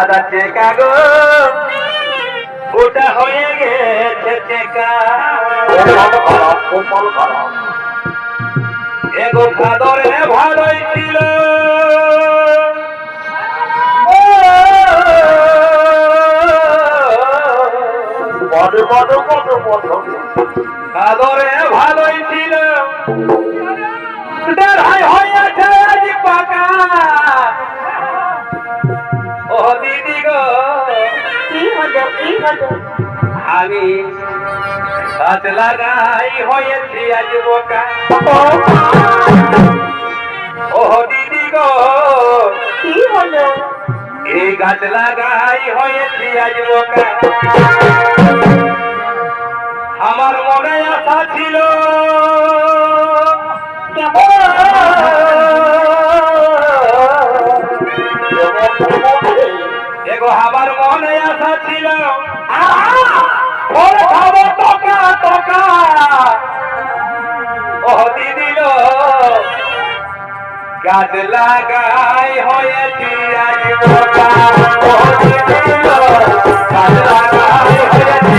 দাদা চেকা গো ওটা হয়ে গেছে চেকা এগো ভাদরে ভালোই ছিল। ভালোই ছিল। হয়েছে আজ পাকা। আমি গাছ লাগাই হয়েছি আজ বোকা। ও দিদি গো। কি হলো? এই গাছ লাগাই হয়েছি আজ বোকা। আমার মনে আশা ছিল। দেখো আমার মনে আশা ছিল। ওরে খাব টকা টকা। ও দিদিল। গাছ লাগাই হয়েছি আজ বোকা ও গাছ লাগাই হয়েছি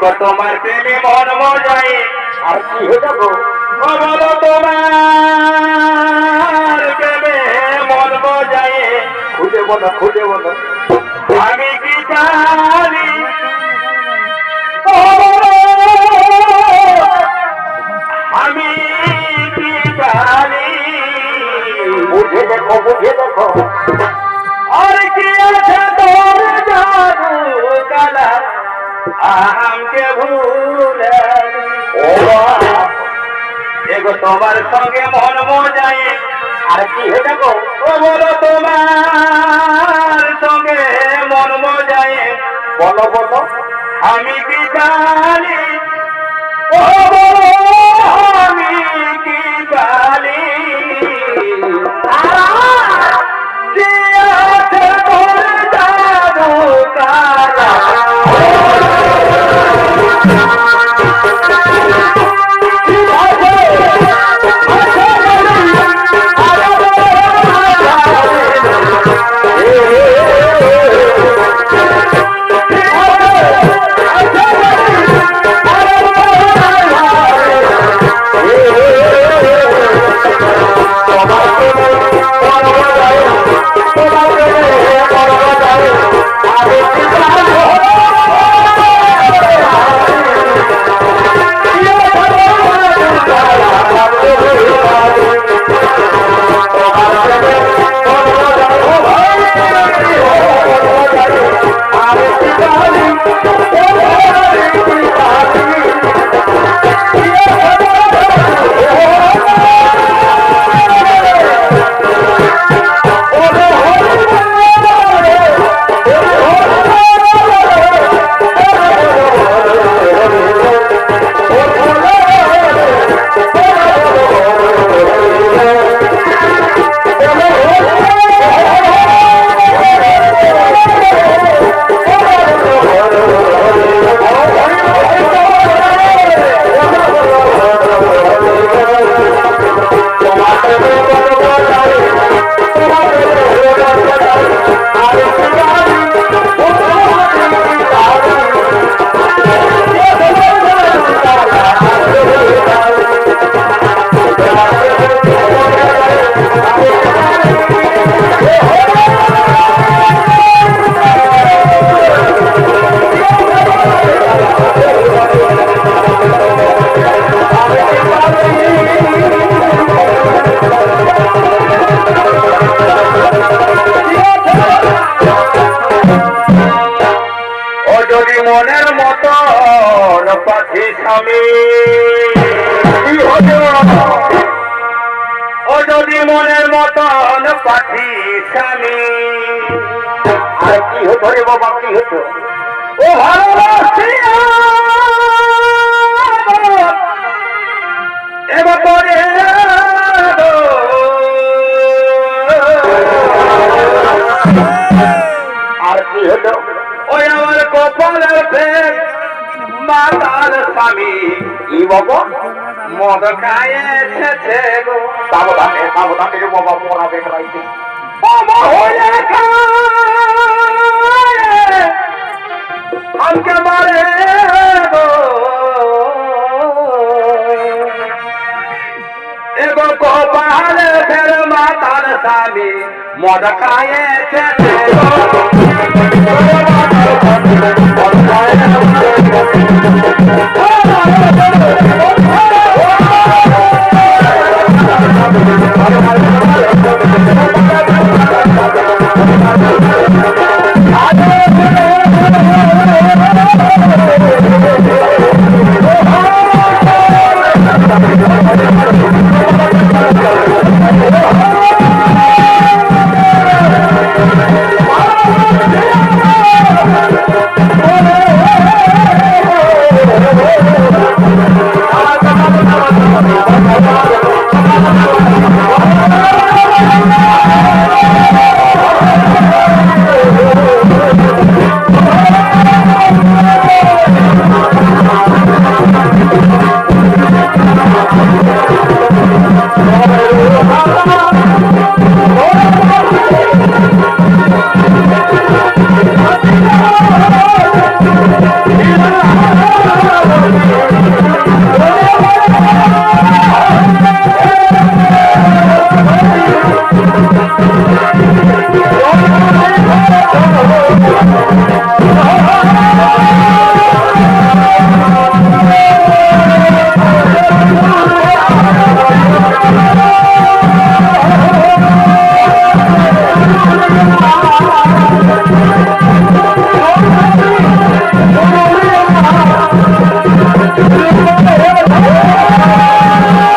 দেখো তোমার প্রেমে মন মজাই আর কি হয়ে যাব? তোমার প্রেমে মন মজাই খুঁজে বলো খুঁজে বলো। আমি কি জানি আমকে ভুলে ও এগো তোমার সঙ্গে মন মজাই আর কি হয়ে যাব ও বলো তোমার সঙ্গে মন মজাই বলো বলো, আমি কি জানি? ও বলো, আমি কি জানি? আরে কি হতো রে বাবা কি হতো ও ভালোবাসিয়া এবার আর কি হতো ওই আমার কপালের ফের মাতার স্বামী কি বাবা মদ গো সাবধানে সাবধানে বাবা মোরা বেকরাইছে हमके मारे दो एगो को पहले फिर माता सामी मोर खाए थे I'm